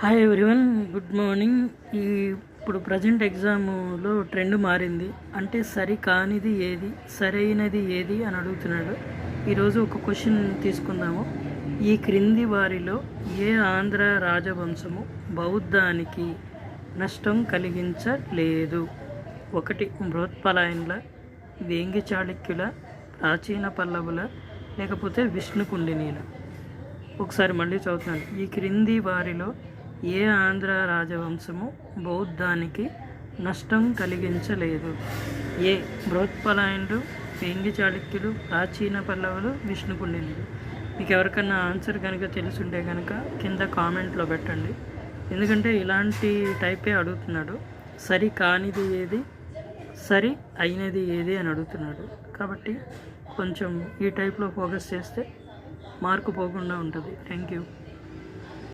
Hi everyone good morning ఈ ఇప్పుడు present ఎగ్జామ్లో ట్రెండ్ మారింది. అంటే సరి కానిది ఏది సరైనది ఏది అని అడుగుతున్నాడు. ఈరోజు ఒక క్వశ్చన్ తీసుకుందాము. ఈ క్రింది వారిలో ఏ ఆంధ్ర రాజవంశము బౌద్ధానికి నష్టం కలిగించలేదు? ఒకటి బృహత్పలాయన్ల వేంగి చాళుక్యుల ప్రాచీన పల్లవుల లేకపోతే విష్ణుకుండినీల. ఒకసారి మళ్ళీ చదువుతున్నాను. ఈ క్రింది వారిలో ఏ ఆంధ్ర రాజవంశము బౌద్ధానికి నష్టం కలిగించలేదు. ఏ బృహత్పలాయనుడు వేంగి చాళుక్యులు ప్రాచీన పల్లవులు విష్ణుకుండినులు మీకు ఎవరికన్నా ఆన్సర్ కనుక తెలుసుంటే కనుక కింద కామెంట్లో పెట్టండి. ఎందుకంటే ఇలాంటి టైపే అడుగుతున్నాడు. సరి కానిది ఏది? సరి అయినది ఏది అని అడుగుతున్నాడు. కాబట్టి కొంచెం ఈ టైప్లో ఫోకస్ చేస్తే మార్కు పోకుండా ఉంటుంది. Thank you.